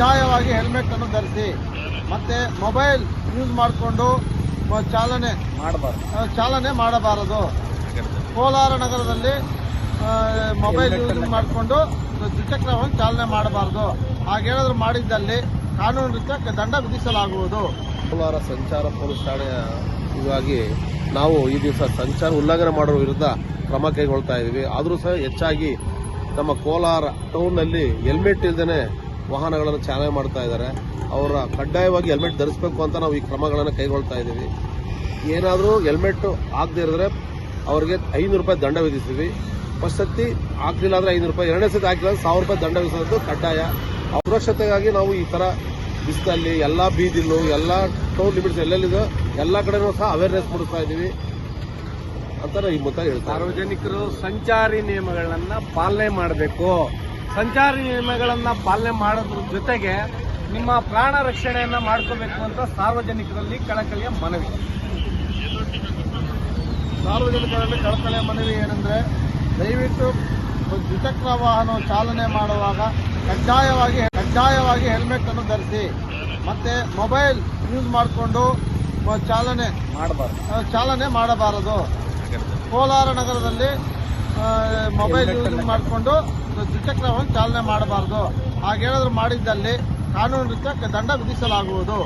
ಕಡ್ಡಾಯವಾಗಿ ಹೆಲ್ಮೆಟ್ ಅನ್ನು ಧರಿಸಿ ಮತ್ತೆ ಮೊಬೈಲ್ ಯೂಸ್ ಮಾಡಿಕೊಂಡು ಚಾಲನೆ ಮಾಡಬಾರ್ದು. ಚಾಲನೆ ಮಾಡಬಾರದು. ಕೋಲಾರ ನಗರದಲ್ಲಿ ಮೊಬೈಲ್ ಯೂಸ್ ಮಾಡಿಕೊಂಡು ದ್ವಿಚಕ್ರ ವಾಹನ ಚಾಲನೆ ಮಾಡಬಾರದು. ಹಾಗೇನಾದ್ರೂ ಮಾಡಿದ್ದಲ್ಲಿ ಕಾನೂನು ರೀತ್ಯ ದಂಡ ವಿಧಿಸಲಾಗುವುದು. ಕೋಲಾರ ಸಂಚಾರ ಪೊಲೀಸ್ ಠಾಣೆಯ ಇವಾಗಿ ನಾವು ಈ ದಿವಸ ಸಂಚಾರ ಉಲ್ಲಂಘನೆ ಮಾಡುವ ವಿರುದ್ಧ ಕ್ರಮ ಕೈಗೊಳ್ತಾ ಇದ್ದೀವಿ. ಆದರೂ ಸಹ ಹೆಚ್ಚಾಗಿ ನಮ್ಮ ಕೋಲಾರ ಟೌನ್ನಲ್ಲಿ ಹೆಲ್ಮೆಟ್ ಇಲ್ದೇ ವಾಹನಗಳನ್ನು ಚಾಲನೆ ಮಾಡ್ತಾ ಇದ್ದಾರೆ. ಅವರ ಕಡ್ಡಾಯವಾಗಿ ಹೆಲ್ಮೆಟ್ ಧರಿಸಬೇಕು ಅಂತ ನಾವು ಈ ಕ್ರಮಗಳನ್ನು ಕೈಗೊಳ್ತಾ ಇದ್ದೀವಿ. ಏನಾದರೂ ಹೆಲ್ಮೆಟ್ ಆಗದೆ ಇರಿದ್ರೆ ಅವ್ರಿಗೆ ಐನೂರು ರೂಪಾಯಿ ದಂಡ ವಿಧಿಸ್ತೀವಿ. ಫಸ್ಟ್ ಸತಿ ಹಾಕಲಿಲ್ಲ ಅಂದರೆ ಐನೂರು ರೂಪಾಯಿ, ಎರಡನೇ ಸತಿ ಹಾಕಿಲ್ಲ ಅಂದ್ರೆ ಸಾವಿರ ರೂಪಾಯಿ ದಂಡ ವಿಧಿಸೋದು ಕಡ್ಡಾಯ. ಸುರಕ್ಷತೆಗಾಗಿ ನಾವು ಈ ಥರ ಬಿಸಿಲಲ್ಲಿ ಎಲ್ಲ ಬೀದಿಲು, ಎಲ್ಲ ಟೌನ್ ಲಿಮಿಟ್ಸ್ ಎಲ್ಲೆಲ್ಲಿದೆ ಎಲ್ಲ ಕಡೆನೂ ಸಹ ಅವೇರ್ನೆಸ್ ಮೂಡಿಸ್ತಾ ಇದ್ದೀವಿ ಅಂತ ಈ ಮುತ್ತ ಹೇಳ್ತಾರೆ ಸಾರ್ವಜನಿಕರು ಸಂಚಾರಿ ನಿಯಮಗಳನ್ನು ಪಾಲನೆ ಮಾಡಬೇಕು. ಸಂಚಾರಿ ನಿಯಮಗಳನ್ನು ಪಾಲನೆ ಮಾಡೋದ್ರ ಜೊತೆಗೆ ನಿಮ್ಮ ಪ್ರಾಣ ರಕ್ಷಣೆಯನ್ನು ಮಾಡ್ಕೋಬೇಕು ಅಂತ ಸಾರ್ವಜನಿಕರಲ್ಲಿ ಕಳಕಳಿಯ ಮನವಿ. ಸಾರ್ವಜನಿಕರಲ್ಲಿ ಕಳಕಳಿಯ ಮನವಿ ಏನಂದ್ರೆ ದಯವಿಟ್ಟು ದ್ವಿಚಕ್ರ ವಾಹನ ಚಾಲನೆ ಮಾಡುವಾಗ ಕಡ್ಡಾಯವಾಗಿ ಕಡ್ಡಾಯವಾಗಿ ಹೆಲ್ಮೆಟ್ ಅನ್ನು ಧರಿಸಿ ಮತ್ತೆ ಮೊಬೈಲ್ ಯೂಸ್ ಮಾಡಿಕೊಂಡು ಚಾಲನೆ ಮಾಡಬಾರ್ದು. ಚಾಲನೆ ಮಾಡಬಾರದು. ಕೋಲಾರ ನಗರದಲ್ಲಿ ಮೊಬೈಲ್ ಯೂಸ್ ಮಾಡಿಕೊಂಡು ದ್ವಿಚಕ್ರ ವಾಹನ ಚಾಲನೆ ಮಾಡಬಾರದು. ಹಾಗೇನಾದ್ರೂ ಮಾಡಿದ್ದಲ್ಲಿ ಕಾನೂನು ರೀತ್ಯ ದಂಡ ವಿಧಿಸಲಾಗುವುದು.